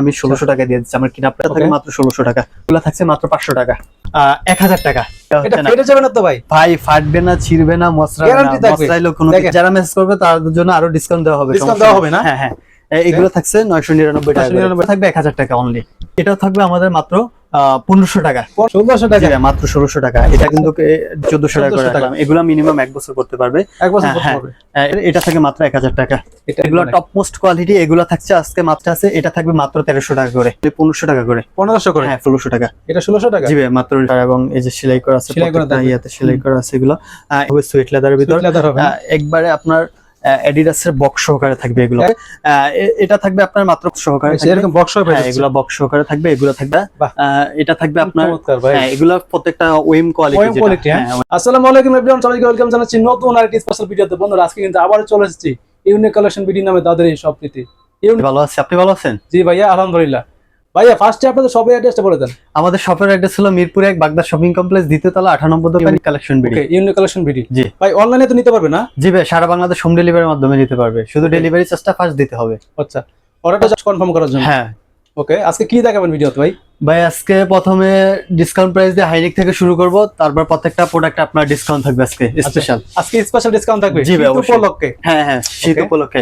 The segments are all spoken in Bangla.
আমি ষোলোশো টাকা দিয়ে দিচ্ছি। আমার কিনা আপনার থাকে মাত্র ষোলোশো টাকা। ওগুলা থাকছে মাত্র পাঁচশো টাকা। এক হাজার টাকা। ভাই? ভাই ফাটবে না ছিড়বে না মশলা যারা মেসেজ করবে তার জন্য আরও ডিসকাউন্ট দেওয়া হবে দেওয়া হবে না? হ্যাঁ হ্যাঁ। এগুলো থাকছে নয়শো নিরানব্বই টাকা 999 থাকবে এক হাজার টাকা অনলি এটা থাকবে আমাদের মাত্র পনেরোশো টাকা। ষোলোশো টাকা? মাত্র ষোলোশো টাকা। এটা কিন্তু চোদ্দশো টাকা করে রাখলাম। এগুলো মিনিমাম এক বছর করতে পারবে। এক বছর হ্যাঁ, হ্যাঁ। এটা থাকে মাত্র এক হাজার টাকা। এগুলো টপ মোস্ট কোয়ালিটি এগুলো থাকছে আজকে মাত্র আছে এটা থাকবে মাত্র তেরোশো টাকা করে। পনেরোশো টাকা করে। পনেরোশো করে? হ্যাঁ ষোলোশো টাকা। এটা ষোলোশো টাকা? জি মাত্র এবং এই যে সেলাই করা আছে সেলাই করা ইয়াতে সেলাই করা আছে এগুলো। সুইট লেদারের ভিতর। একবারে আপনার এডিডাস এর বক্স সহকারে থাকবে এগুলো। আহ, এটা থাকবে আপনার মাত্র সহকারে থাকবে। এরকম বক্স হ্যাঁ, এগুলো বক্স সহকারে থাকবে এগুলো থাকবে। এটা থাকবে আপনার হ্যাঁ এগুলো প্রত্যেকটা ওয়েম কোয়ালিটি হ্যাঁ। আসসালামু আলাইকুম এভরিওয়ান সবাইকে ওয়েলকাম জানাচ্ছি নতুন আরেকটি স্পেশাল ভিডিওতে বন্ধুরা আজকে কিন্তু আবার চলে এসেছি। ইউনিক কালেকশন বিডি নামে তাদের এই শপটিতে ভালো আছে আপনি ভালো আছেন? জি ভাইয়া আলহামদুলিল্লাহ। ভাইয়া ফার্স্টে আপনাদের শপের অ্যাড্রেসটা বলে দেন। আমাদের শপের অ্যাড্রেস হলো মিরপুর এক বাগদা শপিং কমপ্লেক্স দ্বিতীয় তলা আঠানব্বই দোকান collection BD unique collection BD জি। ভাই অনলাইনে তো নিতে পারবে না? জি ভাই সারা বাংলাদেশ হোম ডেলিভারির মাধ্যমে নিতে পারবে। শুধু ডেলিভারি চার্জটা ফার্স্ট দিতে হবে। আচ্ছা অর্ডারটা জাস্ট কনফার্ম করার জন্য। হ্যাঁ। ওকে আজকে কি দেখাবেন ভিডিওতে ভাই? ভাই আজকে প্রথমে ডিসকাউন্ট প্রাইস দিয়ে হাইনিক থেকে শুরু করব তারপর প্রত্যেকটা প্রোডাক্ট আপনার ডিসকাউন্ট থাকবে আজকে স্পেশাল আজকে স্পেশাল ডিসকাউন্ট থাকবে? জি ভাই, উপলক্ষে? হ্যাঁ হ্যাঁ শীত উপলক্ষে।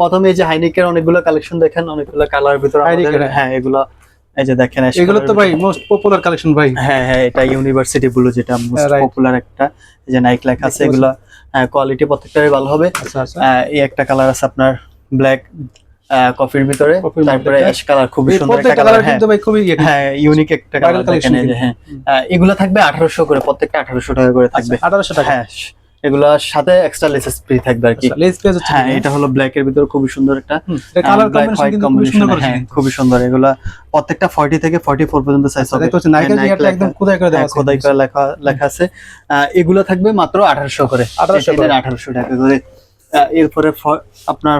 প্রথমে এই যে হাইনিকের অনেকগুলো কালেকশন দেখেন অনেকগুলো কালার ভিতরে হ্যাঁ। হ্যাঁ এগুলো এই যে দেখেন এগুলো তো ভাই মোস্ট পপুলার কালেকশন ভাই। হ্যাঁ হ্যাঁ এটা ইউনিভার্সিটি ব্লু যেটা মোস্ট পপুলার একটা এই যে নাইক লেখা আছে এগুলো। কোয়ালিটি প্রত্যেকটাই ভালো হবে। আচ্ছা আচ্ছা। এই একটা কালার আছে আপনার ব্ল্যাক কফির ভিতরে। তারপরে অ্যাশ কালার খুবই সুন্দর একটা কালার কিন্তু ভাই খুবই হ্যাঁ ইউনিক। একটা কালার যে, হ্যাঁ। এগুলো থাকবে আঠারোশো করে প্রত্যেকটা আঠারোশো টাকা করে থাকবে। আঠারোশো টাকা। হ্যাঁ এগুলোর সাথে এক্সট্রা লেসেস ফ্রি থাকবে আর কি। লেস পেজ হচ্ছে হ্যাঁ এটা হলো ব্ল্যাক এর ভিতরে খুবই সুন্দর একটা কালার কম্বিনেশন কিন্তু খুবই সুন্দর করেছে হ্যাঁ খুবই সুন্দর। এগুলা প্রত্যেকটা 40 থেকে 44 পর্যন্ত সাইজ আচ্ছা, হবে। হচ্ছে নাইকের হ্যাঁ, Nike একদম খোদাই করে দেওয়া হ্যাঁ, আছে। খোদাই করে লেখা লেখা আছে। আহ, এগুলো থাকবে মাত্র 1800 করে। 1800 করে। 1800 টাকা করে। আহ, এরপরে আপনার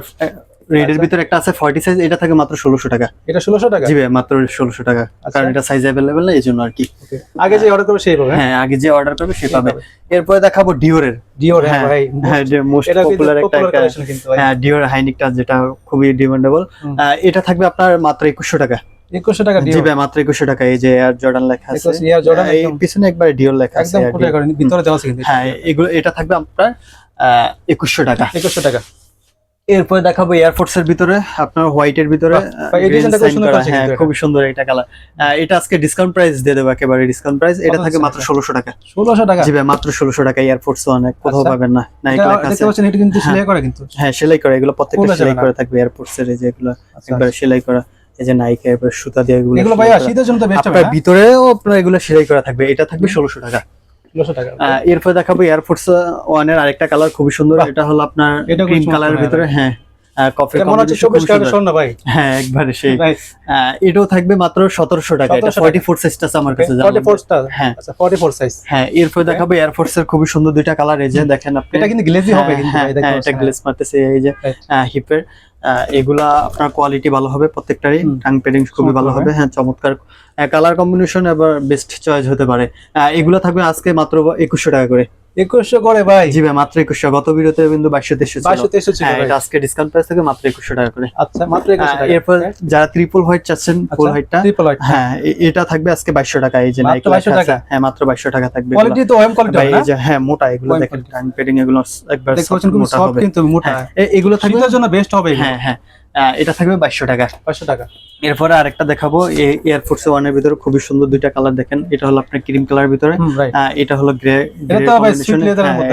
রেড এর আচ্ছা। ভিতরে একটা আছে 40 সাইজ এটা থাকে মাত্র 1600 টাকা এটা ষোলোশো টাকা জি ভাই মাত্র 1600 টাকা আচ্ছা। কারণ এটা সাইজ अवेलेबल না এইজন্য আর কি Okay. আগে যে অর্ডার করবে সেই পাবে হ্যাঁ আগে যে অর্ডার করবে সে সেই পাবে পাবে। এরপরে দেখাবো ডিওরের ডিওর হ্যাঁ হ্যাঁ, ভাই হ্যাঁ যে মোস্ট এটা কিন্তু পপুলার একটা পপুলার একটা কালেকশন কিন্তু ভাই হ্যাঁ ডিওর হাইনিকটা যেটা খুবই ডিমান্ডেবল হুম। এটা থাকবে আপনার মাত্র একুশশো টাকা 2100 টাকা জি ডিওর ভাই মাত্র একুশশো টাকা এই যে এয়ার জর্ডান লেখা আছে 21 Air Jordan এই একদম- পিছনে একবার ডিওর লেখা আছে একদম Air খোদাই Dior। করে ভিতরে দেওয়া আছে কিন্তু হ্যাঁ এগুলো এটা থাকবে আপনার একুশশো টাকা 2100 টাকা এরপরে দেখাবো এয়ারফোর্স এর ভিতরে আপনার হোয়াইট এর ভিতরে হ্যাঁ। খুবই সুন্দর এটা কালার এটা আজকে ডিসকাউন্ট প্রাইস দিয়ে দেবো একেবারে ডিসকাউন্ট প্রাইস এটা থাকে মাত্র ষোলোশো টাকা। ষোলোশো টাকা? জি ভাই মাত্র ষোলোশো টাকা এয়ারফোর্স ওয়ান কোথাও আচ্ছা। পাবেন না এটা কিন্তু সেলাই করে কিন্তু। হ্যাঁ সেলাই করা এগুলো প্রত্যেকটা সেলাই। করা থাকবে এয়ারপোর্টস এর এই যে এগুলো আচ্ছা, একবার সেলাই করা এই যে নাইকে এবার সুতা দিয়ে এগুলো এগুলো সেলাই শীতের জন্য তো বেস্ট হবে ভিতরেও আপনার এগুলো সেলাই করা থাকবে এটা থাকবে ষোলোশো টাকা। 1600 টাকা আহ, এরপরে দেখাবো এয়ারফোর্স ওয়ানের আরেকটা কালার খুবই সুন্দর। এটা হলো আপনার চমৎকার কালারের ভিতরে হ্যাঁ। কফি মনে হচ্ছে 24 কালারের স্বর্ণ ভাই। হ্যাঁ একবারে সেই। এটাও থাকবে মাত্র সতেরোশো টাকা। এটা 1700 ফোর সাইজটা আছে আমার কাছে জানেন। 44 টা হ্যাঁ। আচ্ছা 44 সাইজ হ্যাঁ এরপরে দেখাবো এর খুবই সুন্দর দুইটা কালার এই যে দেখেন আপনি। এটা কিন্তু গ্লেজি হবে হ্যাঁ, কিন্তু ভাই এটা গ্লেজ মারতেছে এই যে. হিপের এগুলা আপনার কোয়ালিটি ভালো হবে প্রত্যেকটারই। টাং পেডিং খুবই ভালো হবে। হ্যাঁ চমৎকার। কালার কম্বিনেশন এবার বেস্ট চয়েস হতে পারে। এগুলো থাকবে আজকে মাত্র একুশশো টাকা করে। 2100 করে ভাই। জি ভাই মাত্র একুশশো। গত ভিডিওতে কিন্তু বাইশশো তেইশশো 2200 2300 ছিল হ্যাঁ আজকে ডিসকাউন্ট প্রাইস থেকে মাত্র একুশশো টাকা করে। আচ্ছা মাত্র 2100 আহ, টাকা। এরপর যারা ট্রিপল হোয়াইট চাচ্ছেন ফুল হোয়াইটটা ট্রিপল হোয়াইট হ্যাঁ এটা থাকবে আজকে বাইশশো টাকা। এই যে নাইক 2200 টাকা? হ্যাঁ মাত্র বাইশশো টাকা থাকবে কোয়ালিটি তো ওএম কোয়ালিটি এই যে হ্যাঁ মোটা এগুলো দেখেন quality। পেডিং এগুলো একবার দেখতে পাচ্ছেন মোটা হবে। কিন্তু মোটা। হ্যাঁ, এগুলো থাকবে জন্য বেস্ট হবে হ্যাঁ হ্যাঁ। এটা থাকবে বাইশশো টাকা। 500 টাকা। এরপরে আরেকটা দেখাবো এয়ারফোর্স ওয়ানের ভিতরে খুবই সুন্দর দুইটা কালার দেখেন। এটা হলো আপনার ক্রিম কালার ভিতরে। রাইট আহ, এটা হলো গ্রে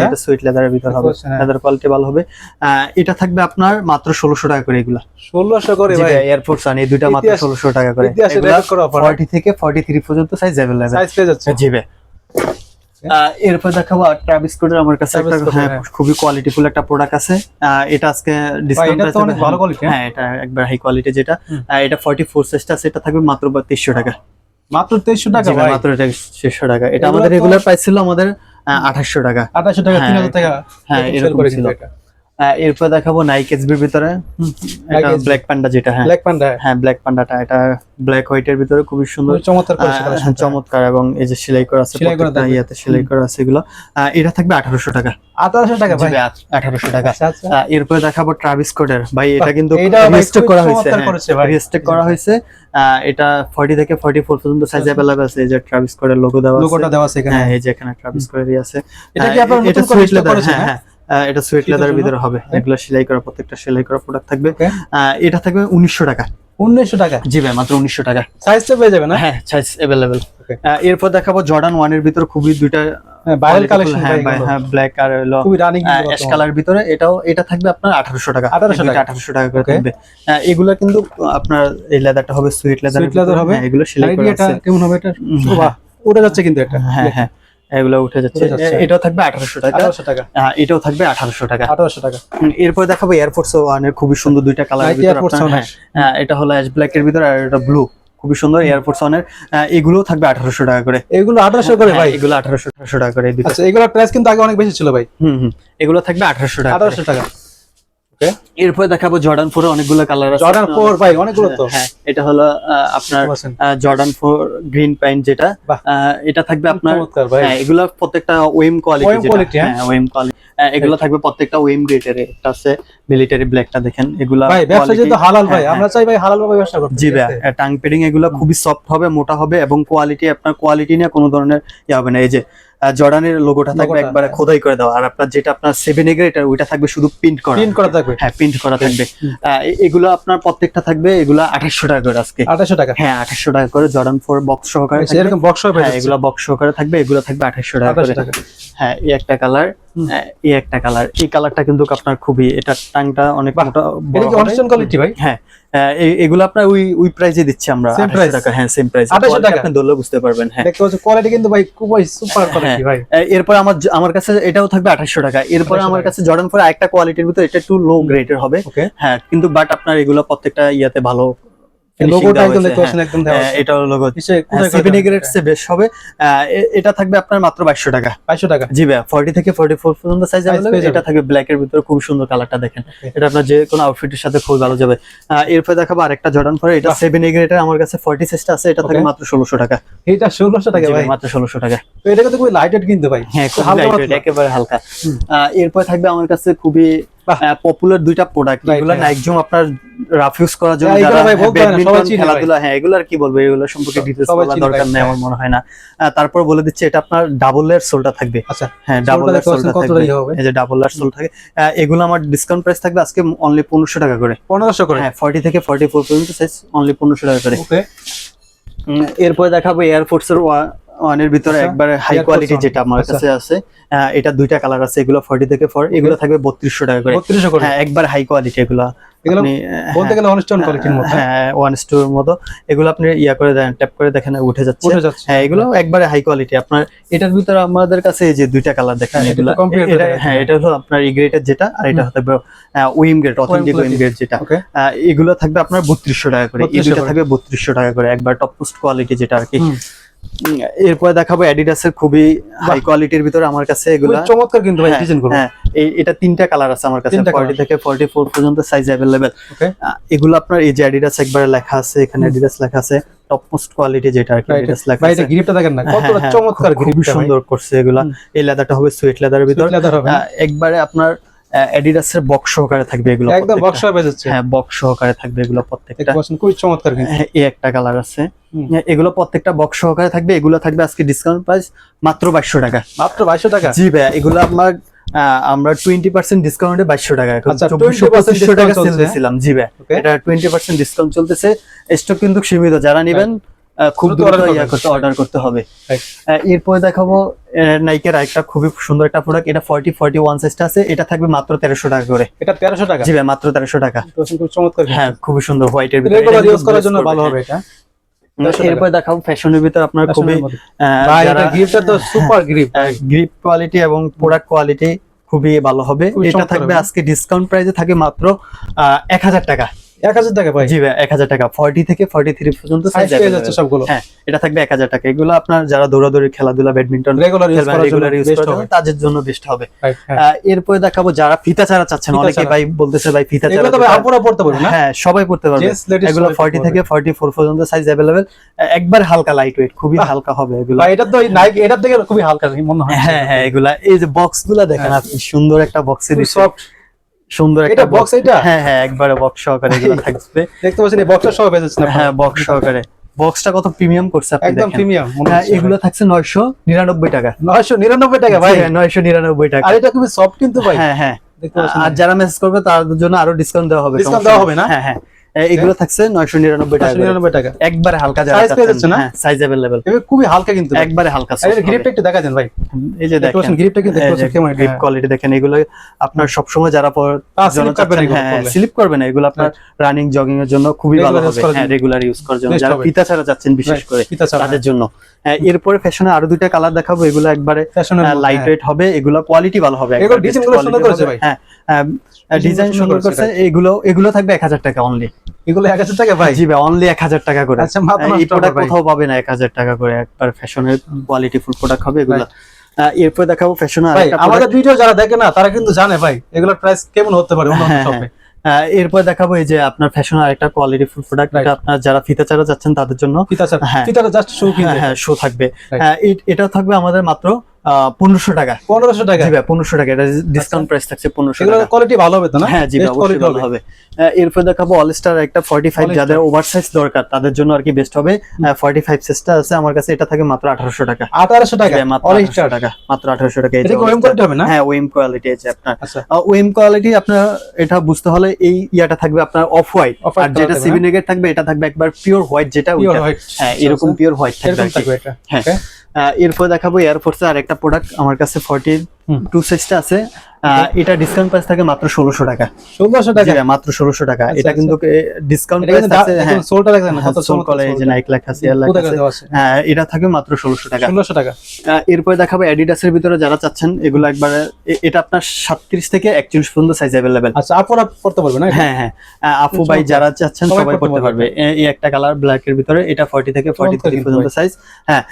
এটা সুইট লেদারের ভিতরে হবে। হ্যাঁ। লেদার কোয়ালিটি ভালো হবে। এটা থাকবে আপনার মাত্র ষোলোশো টাকা করে এগুলা। 1600 করে এয়ারফোর্স ওয়ান এই দুইটা মাত্র ষোলোশো টাকা করে। ফর্টি থেকে ফর্টি থ্রি পর্যন্ত সাইজ অ্যাভেলেবেল সাইজ পেয়ে যাচ্ছে। জিবে এরপর দেখাবো ট্রাভিস স্কুটার আমার কাছে একটা হ্যাঁ, হ্যাঁ। খুবই কোয়ালিটিফুল একটা প্রোডাক্ট আছে। এটা আজকে ডিসকাউন্ট আছে অনেক ভালো কোয়ালিটি হ্যাঁ। এটা একবার হাই কোয়ালিটি যেটা। এটা 44 সাইজটা আছে এটা থাকবে মাত্র 3200 টাকা। মাত্র 2300 টাকা ভাই, মাত্র এটা 600 টাকা। এটা আমাদের রেগুলার প্রাইস ছিল আমাদের আহ, 2800 টাকা। 2800 টাকা হ্যাঁ, 3000 টাকা। হ্যাঁ, এরকম ছিল। কিন্তু এটা। আহ, এরপর দেখাবো নাইক এসবির ভিতরে Nike SB ব্ল্যাক প্যান্ডা যেটা হ্যাঁ ব্ল্যাক প্যান্ডা হ্যাঁ ব্ল্যাক প্যান্ডাটা এটা ব্ল্যাক হোয়াইটের ভিতরে খুবই সুন্দর চমৎকার করেছে আহ, collection টা। চমৎকার এবং এই যে সেলাই করা আছে সেলাই করা প্রত্যেকটা থাকবে। ইয়াতে সেলাই করা আছে এগুলো আহ, এটা থাকবে আঠারোশো টাকা আঠারোশো টাকা ভাই আঠারোশো টাকা আচ্ছা, আচ্ছা। আহ, এরপরে দেখাবো ট্রাভিস কোডের ভাই এটা কিন্তু এইটাও ভাই রিস্টেক খুবই করা হয়েছে চমৎকার করেছে ভাই। রিস্টেক করা হয়েছে আহ, এটা 40 থেকে 44 পর্যন্ত সাইজ আচ্ছা। अवेलेबल আছে এই যে ট্রাভিস কোডের লোগো দেওয়া লোগোটা আছে দেওয়া আছে এখানে হ্যাঁ এই যে এখানে ট্রাভিস কোডের আছে এটা কি আহ, আপনার এটা নতুন করে সুইট stock লেদার করেছেন, হ্যাঁ হ্যাঁ আহ, এটা সুয়েট লেদার ভিতরে হবে। হ্যাঁ। এগুলো সেলাই করা প্রত্যেকটা সেলাই করা প্রোডাক্ট থাকবে। এটা থাকবে উনিশশো টাকা। উনিশশো টাকা? জি ভাই মাত্র উনিশশো টাকা। সাইজটা পেয়ে যাবে না? হ্যাঁ সাইজ অ্যাভেলেবেল এরপর দেখাবো জর্ডান ওয়ানের ভিতরে খুবই দুইটা ভাইরাল কালেকশন হ্যাঁ ব্ল্যাক হ্যাঁ, আর হলো খুবই রানিং অ্যাশ কালার ভিতরে। এটাও এটা থাকবে আপনার 1800 টাকা। 1800 টাকা। 1800 টাকা করে থাকবে। এগুলা কিন্তু আপনার এই লেদারটা হবে সুইট লেদার সুইট লেদার হবে। হ্যাঁ, এগুলো সেলাই করা আছে। কেমন হবে এটা বাহ ওটা যাচ্ছে কিন্তু এটা। হ্যাঁ হ্যাঁ। এগুলো উঠে যাচ্ছে। এটাও থাকবে আঠারোশো টাকা। আঠারোশো টাকা। আহ, এটাও থাকবে আঠারোশো টাকা। আঠারোশো টাকা। এরপর দেখাবো এয়ারফোর্স ওয়ানের খুবই সুন্দর দুইটা কালার হ্যাঁ হ্যাঁ, এটা হলো অ্যাশ ব্ল্যাক এর ভিতরে আর এটা ব্লু খুবই সুন্দর এয়ারফোর্স ওয়ানের। এগুলো থাকবে আঠারোশো টাকা করে। এগুলো আঠারোশো করে হ্যাঁ, ভাই। এগুলো আঠারোশো আঠারোশো টাকা করে এগুলো আচ্ছা এগুলোর প্রাইস কিন্তু আগে অনেক বেশি ছিল ভাই। হুম হুম এগুলো থাকবে আঠারোশো টাকা করে। আঠারোশো টাকা। এরপর দেখাবো জর্ডান ফোর অনেকগুলো কালার আছে। জর্ডান ফোর ভাই অনেকগুলো তো। হ্যাঁ এটা হলো আপনার জর্ডান ফোর গ্রিন প্যান্ট যেটা। এটা থাকবে আপনার হ্যাঁ এগুলো প্রত্যেকটা ওয়েম কোয়ালিটি quality, হ্যাঁ? হ্যাঁ ওয়েম কোয়ালিটি এগুলো থাকবে প্রত্যেকটা ওয়েম গ্রেডের একটা আছে মিলিটারি ব্ল্যাকটা দেখেন এগুলা ভাই ব্যবসা যেহেতু হালাল ভাই হ্যাঁ, আমরা চাই ভাই হালাল ভাবে ব্যবসা করতে জি ভাই টাং পেডিং এগুলো খুবই সফট হবে মোটা হবে এবং কোয়ালিটি আপনার কোয়ালিটি নিয়ে কোনো ধরনের ইয়ে হবে না। এই যে জর্ডানের লোগোটা থাকবে একবারে হ্যাঁ। খোদাই করে দেওয়া। আর আপনার যেটা আপনার সেভেন এগ্রেড ওইটা থাকবে শুধু প্রিন্ট করা। প্রিন্ট করা থাকবে। হ্যাঁ প্রিন্ট করা থাকবে। এগুলো আপনার প্রত্যেকটা থাকবে এগুলো আঠাশশো টাকা করে আজকে। আঠাশশো টাকা। হ্যাঁ আঠাশশো টাকা করে জর্ডান ফোর বক্স সহকারে থাকবে। এরকম বক্স হবে হ্যাঁ এগুলো বক্স সহকারে থাকবে এগুলো থাকবে আঠাশশো টাকা করে। হ্যাঁ এই একটা কালার হুম। এই একটা কালার এই কালারটা কিন্তু আপনার খুবই এটা টাংটা অনেক মোটা বড় এটা কি হবে। কোয়ালিটি ভাই? হ্যাঁ এগুলো আপনার ওই ওই প্রাইসে দিচ্ছি আমরা 2800? টাকা। হ্যাঁ সেম প্রাইস 2800 টাকা? আপনি ধরলে বুঝতে পারবেন হ্যাঁ। দেখতে পাচ্ছ কোয়ালিটি কিন্তু ভাই খুবই সুপার কোয়ালিটি ভাই। এরপর আমার আমার কাছে এটাও থাকবে আঠাশশো টাকা। এরপর আমার। কাছে জর্ডান ফোর একটা কোয়ালিটির ভিতরে এটা একটু লো গ্রেডের হবে। ওকে হ্যাঁ কিন্তু বাট আপনার এগুলো প্রত্যেকটা ইয়াতে ভালো হ্যাঁ, লোগো সেভেন বেশ হবে। এটা থাকবে আপনার মাত্র বাইশশো টাকা। বাইশশো টাকা। জি ভাই ফর্টি থেকে ফর্টি ফোর পর্যন্ত সাইজ Size অ্যাভেলেবল পেয়ে যাবেন। এটা থাকবে ব্ল্যাক এর ভিতরে খুব সুন্দর কালারটা দেখেন। এটা আপনার যে কোনো আউটফিটের সাথে খুব ভালো যাবে। এরপর দেখাবো আরেকটা জর্ডান ফোর এটা সেভেন গ্রেডের আমার কাছে ফর্টি সাইজটা আছে এটা থাকবে মাত্র ষোলোশো টাকা। এইটা ষোলোশো টাকা ভাই। মাত্র ষোলোশো টাকা। তো এটা কিন্তু খুবই লাইটেড কিন্তু ভাই। হ্যাঁ। একেবারে হালকা। এরপর থাকবে আমার কাছে খুবই। পপুলার দুইটা প্রোডাক্ট এগুলো হ্যাঁ। একদম আপনার রাফ ইউজ করার জন্য হ্যাঁ, যারা হয় ব্যাডমিন্টন খেলাধুলা হ্যাঁ এগুলো আর কি বলব এগুলো সম্পর্কে সবাই বলার দরকার নেই হ্যাঁ। আমার মনে হয় না। তারপর বলে দিচ্ছি এটা আপনার ডাবল এর সোলটা থাকবে। আচ্ছা হ্যাঁ ডাবল এর সোলটা থাকবে। ইয়ে এই যে ডাবল এর সোল থাকে এগুলো আমার ডিসকাউন্ট প্রাইস থাকবে আজকে অনলি পনেরোশো টাকা করে। পনেরোশো করে? হ্যাঁ ফর্টি থেকে ফর্টি ফোর পর্যন্ত সাইজ অনলি পনেরোশো টাকা করে। ওকে এরপরে দেখাবো এয়ারফোর্স এর ওয়ানের ভিতরে একবারে হাই কোয়ালিটি যেটা আমার আচ্ছা। কাছে আছে এটা দুইটা কালার আছে এগুলো ফর্টি থেকে ফর এগুলো থাকবে বত্রিশশো টাকা করে। বত্রিশশো করে? হ্যাঁ একবার হাই কোয়ালিটি এগুলো। এগুলো আপনি, বলতে হ্যাঁ, গেলে অনস্টন কোয়ালিটির মতো। হ্যাঁ ওয়ান স্টোর মতো। এগুলো আপনি ইয়া করে দেন ট্যাপ করে দেখেন উঠে যাচ্ছে। হ্যাঁ এগুলো একবারে হাই কোয়ালিটি আপনার এটার ভিতরে আমাদের কাছে এই যে দুইটা কালার দেখেন হ্যাঁ, এগুলো হ্যাঁ এটা হলো আপনার ই গ্রেডের যেটা আর এটা হতে উইম গ্রেড অথেন্টিক উইম গ্রেড যেটা। এগুলো থাকবে আপনার বত্রিশশো টাকা করে। এই দুইটা থাকবে বত্রিশশো টাকা করে একবার টপ পোস্ট কোয়ালিটি যেটা আর কি। এরপরে দেখাবো অ্যাডিডাস এর খুবই হাই কোয়ালিটির ভিতরে আমার কাছে এগুলো। চমৎকার কিন্তু ভাই হ্যাঁ, ডিজাইনগুলো। হ্যাঁ এই এটা তিনটা কালার আছে আমার কাছে তিনটা ফর্টি colour। থেকে ফর্টি ফোর পর্যন্ত সাইজ অ্যাভেলেবেল ওকে এগুলো আপনার এই যে অ্যাডিডাস একবারে লেখা আছে এখানে অ্যাডিডাস লেখা আছে টপ মোস্ট কোয়ালিটি যেটা আর কি অ্যাডিডাস লেখা ভাই আছে। এটা গ্রিপটা দেখেন না হ্যাঁ, কতটা হ্যাঁ, চমৎকার খুব- সুন্দর করছে এগুলা। এই লেদারটা হবে সুইট লেদারের ভিতর। লেদার হবে। একবারে আপনার অ্যাডিডাস এর বক্স সহকারে থাকবে এগুলো একদম বক্স যাচ্ছে হ্যাঁ বক্স সহকারে থাকবে এগুলো প্রত্যেকটা। পাচ্ছেন চমৎকার হ্যাঁ, এই একটা কালার আছে। হ্যাঁ, এগুলো প্রত্যেকটা বক্স সহকারে থাকবে। এগুলো থাকবে আজকে ডিসকাউন্ট প্রাইস মাত্র বাইশশো টাকা। মাত্র বাইশশো টাকা? জি ভাই এগুলো আমার আমরা টোয়েন্টি পার্সেন্ট ডিসকাউন্টে বাইশশো টাকা এখন। আচ্ছা, চব্বিশশো 20% পঁচিশশো টাকা সেল দিয়েছিলাম জি ভাই এটা টোয়েন্টি পার্সেন্ট ডিসকাউন্ট চলতেছে। স্টক কিন্তু সীমিত। যারা নেবেন খুব দ্রুত ইয়া করতে অর্ডার করতে হবে। এরপরে দেখাবো নাইকের আরেকটা খুবই সুন্দর একটা প্রোডাক্ট এটা ফর্টি ফর্টি ওয়ান সাইজটা আছে। এটা থাকবে মাত্র তেরোশো টাকা করে। এটা তেরোশো টাকা? জি ভাই মাত্র তেরোশো টাকা। চমৎকার হ্যাঁ খুবই সুন্দর হোয়াইটের ভিতরে। ইউজ করার জন্য ভালো হ্যাঁ। হবে এটা। উম, এরপর দেখাবো ফ্যাশনের ভিতরে আপনার খুবই গ্রিপটা তো সুপার গ্রিপ গ্রিপ কোয়ালিটি এবং প্রোডাক্ট কোয়ালিটি খুবই ভালো হবে। এটা থাকবে আজকে ডিসকাউন্ট প্রাইসে থাকে মাত্র এক হাজার টাকা। এক হাজার টাকা ভাই। জি ভাই এক হাজার টাকা। ফর্টি থেকে ফর্টি থ্রি পর্যন্ত সাইজ পেয়ে যাচ্ছে সবগুলো। হ্যাঁ এটা থাকবে এক হাজার টাকা। এগুলো আপনার যারা দৌড়াদৌড়ি খেলাধুলা ব্যাডমিন্টন রেগুলার রেগুলার ইউজ তাদের জন্য বেস্ট হবে। হ্যাঁ। এরপরে দেখাবো যারা ফিতা ছাড়া চাচ্ছেন। অনেকে ভাই বলতেছে ভাই ফিতা ছাড়া আপুরা পড়তে পারবে না? হ্যাঁ সবাই পড়তে পারবে। এগুলো সবাই ফর্টি পড়তে থেকে ফর্টি ফোর পর্যন্ত সাইজ অ্যাভেলেবেল একবার হালকা লাইট ওয়েট খুবই হালকা হবে এগুলো। ভাই এটা তো নাইকি এটার থেকে খুবই হালকা মনে হয়। হ্যাঁ হ্যাঁ এগুলা। এই যে বক্সগুলা দেখেন হ্যাঁ। আপনি সুন্দর একটা বক্সে দিচ্ছে সফট সুন্দর একটা বক্স এটা? হ্যাঁ হ্যাঁ একবারে বক্স সহকারে এগুলো থাকবে দেখতে পাচ্ছেন এই বক্সটা সহ হ্যাঁ বক্স সহকারে। বক্সটা কত প্রিমিয়াম করছে আপনি একদম প্রিমিয়াম হ্যাঁ এগুলো থাকছে নয়শো নিরানব্বই টাকা। নয়শো নিরানব্বই টাকা ভাই? নয়শো নিরানব্বই টাকা। আর এটা খুবই সফট কিন্তু ভাই। হ্যাঁ হ্যাঁ। আর যারা মেসেজ করবে তাদের জন্য আরও ডিসকাউন্ট দেওয়া হবে ডিসকাউন্ট দেওয়া হবে না? হ্যাঁ হ্যাঁ। এগুলো থাকছে নয়শো নিরানব্বই টাকা নয়শো করে। নিরানব্বই টাকা। একবারে হালকা যারা Size পেয়ে যাচ্ছে না? সাইজ অ্যাভেলেবেল এবার খুবই হালকা কিন্তু। একবারে হালকা এর গ্রিপটা একটু দেখা দেন ভাই। এই যে দেখেন গ্রিপটা কিন্তু দেখতে কেমন? গ্রিপ কোয়ালিটি দেখেন এগুলো আপনার সবসময় যারা পর- হ্যাঁ স্লিপ করবে না এগুলো আপনার রানিং জগিং এর জন্য খুবই ভালো হবে। হ্যাঁ রেগুলার ইউজ করার জন্য। যারা। পিতা ছাড়া যাচ্ছেন বিশেষ করে। তাদের জন্য। হ্যাঁ, এরপরে ফ্যাশনে আরও দুইটা কালার দেখাবো এগুলো একবারে লাইট ওয়েট হবে এগুলো কোয়ালিটি ভালো হবে এগুলো গুলো সুন্দর করেছে ভাই। হ্যাঁ ডিজাইন সুন্দর সুন্দর করছে এগুলো এগুলো থাকবে এক হাজার টাকা অনলি এগুলো এক হাজার টাকা ভাই? জি ভাই অনলি এক হাজার টাকা করে। আচ্ছা মাত্র এই প্রোডাক্ট কোথাও পাবে না এক হাজার টাকা করে একবার ফ্যাশনের কোয়ালিটি ফুল প্রোডাক্ট হবে এগুলো। এরপর দেখাবো ফ্যাশনের ভাই আমাদের ভিডিও যারা দেখে না তারা কিন্তু জানে ভাই এগুলোর প্রাইস কেমন হতে পারে অন্য হ্যাঁ, শপে এরপর দেখাবো এই যে আপনার ফ্যাশনের আরেকটা কোয়ালিটি ফুল প্রোডাক্ট এটা আপনার যারা ফিতা চারা যাচ্ছেন তাদের জন্য। ফিতা হ্যাঁ। জাস্ট শো হ্যাঁ হ্যাঁ শো থাকবে। Right. আহ, এটা থাকবে আমাদের মাত্র পনেরোশো টাকা। পনেরোশো টাকা। জি ভাই পনেরোশো টাকা। এটা ডিসকাউন্ট প্রাইস থাকছে পনেরোশো টাকা। কোয়ালিটি ভালো হবে তো না? হ্যাঁ জি অবশ্যই ভালো হবে। এরপর দেখাবো অলস্টার একটা ফর্টি ফাইভ যাদের ওভার সাইজ দরকার তাদের জন্য আর কি বেস্ট হবে। ফর্টি ফাইভ সাইজটা আছে আমার কাছে এটা থাকে মাত্র আঠারোশো টাকা। আঠারোশো টাকা? মাত্র অল 1800 স্টার টাকা মাত্র আঠারোশো টাকা এটা ওয়েম কোয়ালিটি হবে না? হ্যাঁ ওয়েম কোয়ালিটি আছে আপনার। আচ্ছা। ওয়েম কোয়ালিটি আপনার এটা বুঝতে হলে এই ইয়াটা থাকবে আপনার অফ হোয়াইট আর যেটা colour সিভি থাকবে, এটা থাকবে একবার পিওর হোয়াইট যেটা হোয়াইট হ্যাঁ এরকম পিওর হোয়াইট থাকবে হ্যাঁ। এরপর দেখাবো এয়ারফোর্সের আরেকটা প্রোডাক্ট আমার কাছে ফর্টি হুম। টু সাইজটা আছে এটা ডিসকাউন্ট প্রাইস থাকে মাত্র ষোলোশো টাকা। ষোলোশো টাকা? জি, মাত্র ষোলোশো টাকা। আচ্ছা, এটা আচ্ছা। কিন্তু ডিসকাউন্ট প্রাইস আছে হ্যাঁ। সোলটা দেখেন কত সোল কলে এই যে নাইক লেখা আছে এর লেখা আছে? হ্যাঁ এটা থাকবে মাত্র ষোলোশো টাকা। ষোলোশো টাকা। এরপর দেখাবো অ্যাডিডাসের ভিতরে যারা চাচ্ছেন এগুলো একবারে এটা আপনার সাতত্রিশ থেকে একচল্লিশ পর্যন্ত সাইজ অ্যাভেলেবেল আচ্ছা আপনারা পড়তে পারবে না হ্যাঁ হ্যাঁ। আপু ভাই যারা চাচ্ছেন সবাই পড়তে পারবে। এই একটা কালার ব্ল্যাক এর ভিতরে এটা ফর্টি থেকে ফর্টি থ্রি পর্যন্ত সাইজ হ্যাঁ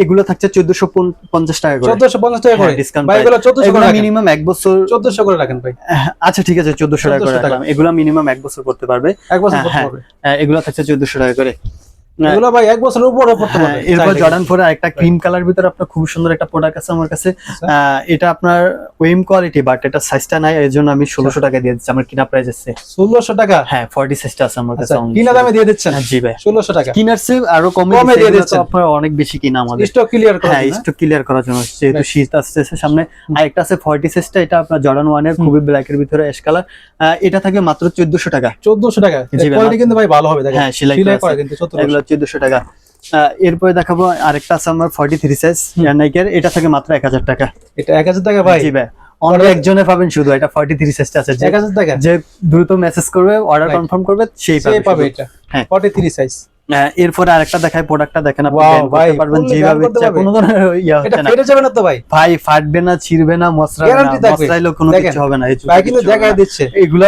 এগুলো থাকছে চোদ্দশো পঞ্চাশ টাকা করে। চোদ্দশো পঞ্চাশ টাকা করে। হ্যাঁ, discount ভাই এগুলো চোদ্দশো করে রাখেন। মিনিমাম এক বছর চোদ্দশো করে রাখেন ভাই। আচ্ছা ঠিক আছে চোদ্দশো টাকা করে 1400 রাখলাম। এগুলো মিনিমাম এক বছর করতে পারবে। এক বছর হ্যাঁ, হ্যাঁ। পারবে আহ, এগুলো থাকছে চোদ্দশো টাকা করে। হ্যাঁ। এগুলো ভাই এক বছরের উপরে পড়তে হ্যাঁ, পারবে। এরপর জর্ডান ফোর একটা ক্রিম কালার ভিতরে আপনার খুব সুন্দর একটা প্রোডাক্ট আছে আমার কাছে। আচ্ছা। এটা আপনার ওয়েম কোয়ালিটি বাট এটা সাইজটা নাই এর জন্য আমি ষোলোশো টাকা দিয়ে দিচ্ছি আমার কিনা প্রাইস আছে ষোলোশো টাকা? হ্যাঁ ফর্টি সাইজটা আছে আমার কাছে আচ্ছা কিনা দামে দিয়ে দিচ্ছেন? হ্যাঁ, জি ভাই। ষোলোশো টাকা। কিনার চেয়ে আরও কমে কমে দিয়ে দিচ্ছেন। আপনার অনেক বেশি কিনা আমাদের। স্টক ক্লিয়ার করে হ্যাঁ স্টক ক্লিয়ার করার জন্য। যেহেতু শীত আসতেছে সামনে আর একটা আছে ফর্টি সাইজটা এটা আপনার জর্ডান ওয়ানের খুবই ব্ল্যাক এর ভিতরে অ্যাশ কালার এটা থাকে মাত্র চোদ্দশো টাকা। চোদ্দশো টাকা। কোয়ালিটি কিন্তু ভাই ভালো হবে দেখেন। হ্যাঁ সেলাই করা কিন্তু চোদ্দশো এগুলো চোদ্দশো টাকা এরপরে দেখাবো আরেকটা আছে আমার ফর্টি থ্রি সাইজ নাইকের এটা থাকে মাত্র এক হাজার টাকা এটা এক হাজার টাকা ভাই জি ভাই অন্য একজনে পাবেন শুধু এটা ফর্টি থ্রি সাইজটা আছে এক হাজার টাকা যে দ্রুত মেসেজ করবে অর্ডার কনফার্ম করবে সেই পাবে পাবে এটা হ্যাঁ। সাইজ এরপরে আরেকটা দেখায় প্রোডাক্টটা দেখেন আপনি Wow, জ্ঞান ভাই, করতে পারবেন যেভাবে ইচ্ছা, কোনো ধরনের ইয়া হচ্ছে না ফেটে যাবে না তো ভাই ভাই ফাটবে না ছিড়বে না মশরা থাকবে। কোনো দেখেন, কিছু হবে না এই ভাই কিন্তু দেখায় দিচ্ছে এগুলা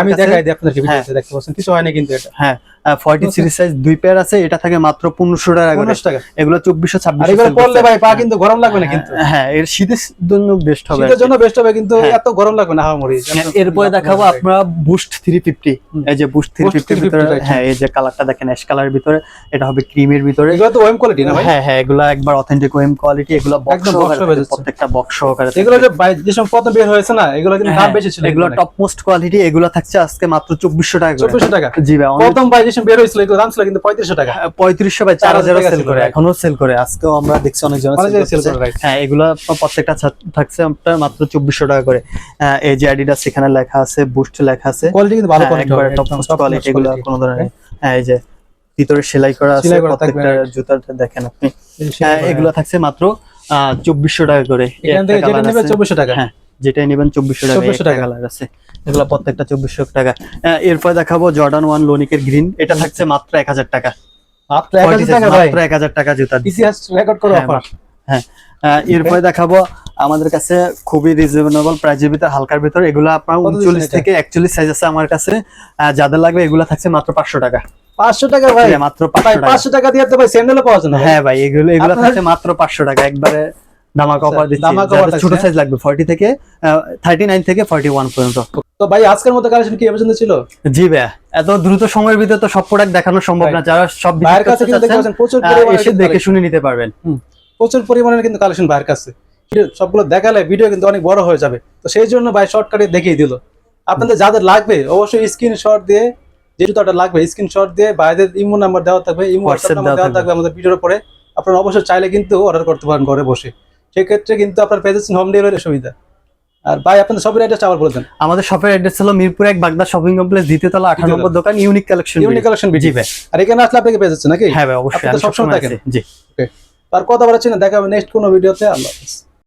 আমি দেখাই দিই আপনাদের হ্যাঁ। ভিডিওতে দেখতে পাচ্ছেন কিছু হয়নি কিন্তু এটা হ্যাঁ ফর্টি থ্রি সাইজ দুই পেয়ার আছে এটা থাকে মাত্র পনেরোশো টাকা পনেরোশো টাকা। এগুলো চব্বিশশো ছাব্বিশ পড়লে ভাই পা কিন্তু গরম লাগবে না কিন্তু। হ্যাঁ এর শীতের জন্য বেস্ট হবে শীতের জন্য বেস্ট হবে কিন্তু হ্যাঁ। এত গরম লাগবে না হাওয়া মরি এরপরে দেখাবো আপনারা বুস্ট থ্রি ফিফটি এই যে বুস্ট থ্রি ফিফটির ভিতরে হ্যাঁ এই যে কালারটা দেখেন অ্যাশ কালারের ভিতরে এটা হবে ক্রিমের ভিতরে। এগুলো তো ওয়েম কোয়ালিটি না ভাই? হ্যাঁ হ্যাঁ এগুলা একবার অথেন্টিক ওয়েম কোয়ালিটি এগুলো বক্স সহকারে সহকারে প্রত্যেকটা বক্স সহকারে এগুলো যে যে সময় প্রথম বের হয়েছে না এগুলো কিন্তু দাম বেশি ছিল এগুলো টপ মোস্ট কোয়ালিটি এগুলো থাকছে আজকে মাত্র চব্বিশশো টাকা চব্বিশশো টাকা। জি ভাই প্রথম ভাই যে সময় বের হয়েছিল এগুলো দাম ছিল কিন্তু পঁয়ত্রিশশো টাকা। পঁয়ত্রিশশো বাই চার হাজার সেল করে এখনও সেল করে আজকেও আমরা দেখছি অনেক করে, হ্যাঁ এগুলো প্রত্যেকটা থাকছে আপনার মাত্র চব্বিশশো টাকা করে। আহ, এই যে অ্যাডিডাস এখানে লেখা আছে বুস্ট লেখা আছে। কোয়ালিটি কিন্তু ভালো হ্যাঁ, কোয়ালিটি এগুলো কোনো ধরনের হ্যাঁ এই যে ভিতরে সেলাই করা আছে প্রত্যেকটা জুতাটা দেখেন আপনি। হ্যাঁ, এগুলো থাকছে মাত্র চব্বিশশো টাকা করে এখান থেকে যেটা নেবে চব্বিশশো টাকা। হ্যাঁ। যেটাই নেবেন চব্বিশশো টাকা। 2400 একটা টাকা। কালার আছে। এগুলো প্রত্যেকটা চব্বিশশো টাকা। এরপর দেখাবো জর্ডান ওয়ান লোনিকের গ্রিন এটা থাকছে মাত্র এক হাজার টাকা। মাত্র এক হাজার টাকা জুতা রেকর্ড করো হ্যাঁ, অফার হ্যাঁ এরপরে দেখাবো আমাদের কাছে খুবই রিজনেবল প্রাইজের ভিতর হালকার ভিতর। এগুলো আপনার উনচল্লিশ থেকে একচল্লিশ সাইজ আছে আমার কাছে। যাদের লাগবে এগুলো থাকছে মাত্র পাঁচশো টাকা। পাঁচশো টাকা ভাই। হ্যাঁ, মাত্র পাঁচশো টাকা। দিয়ে তো ভাই স্যান্ডেলও পাওয়া যায় না হ্যাঁ ভাই এগুলো এগুলো থাকছে মাত্র পাঁচশো টাকা। একবারে অফার দিচ্ছি। ছোট সাইজ লাগবে ফর্টি থেকে থার্টি নাইন থেকে ফর্টি ওয়ান পর্যন্ত। তো ভাই আজকের মতো কালেকশন কি পর্যন্ত ছিল? জি ভাইয়া এত দ্রুত সময়ের ভিতরে তো সব প্রোডাক্ট দেখানো সম্ভব না যারা সব ভাইয়ের কাছে কিন্তু দেখতে প্রচুর পরিমাণে এসে দেখে শুনে নিতে পারবেন। প্রচুর পরিমাণের কিন্তু কালেকশন ভাইয়ের কাছে। সবগুলো দেখালে ভিডিও কিন্তু অনেক বড় হয়ে যাবে। তো সেই জন্য ভাই শর্টকাটে দেখিয়ে দিল। আপনাদের যাদের লাগবে অবশ্যই স্ক্রিনশট দিয়ে যে জুতাটা লাগবে স্ক্রিনশট দিয়ে ভাইদের ইমো নাম্বার দেওয়া থাকবে ইমো হোয়াটসঅ্যাপ নাম্বার দেওয়া থাকবে। আমাদের ভিডিওর পরে আপনারা অবশ্যই চাইলে কিন্তু অর্ডার করতে পারেন ঘরে বসে। সেক্ষেত্রে কিন্তু আপনার পেয়ে যাচ্ছেন হোম ডেলিভারি সুবিধা। আর ভাই আপনাদের সবের অ্যাড্রেস আবার বলে দেন। আমাদের শপের অ্যাড্রেস হলো মিরপুর এক বাগদা শপিং কমপ্লেক্স দ্বিতীয় তলা আঠারো নম্বর দোকান unique collection unique collection BD ভাই। আর এখানে আসলে আপনাকে পেয়ে যাচ্ছে নাকি? হ্যাঁ ভাই অবশ্যই। সবসময় থাকেন। জি। জি আর কথা বলাচ্ছি না দেখা হবে নেক্সট কোনো ভিডিওতে আল্লাহ হাফেজ।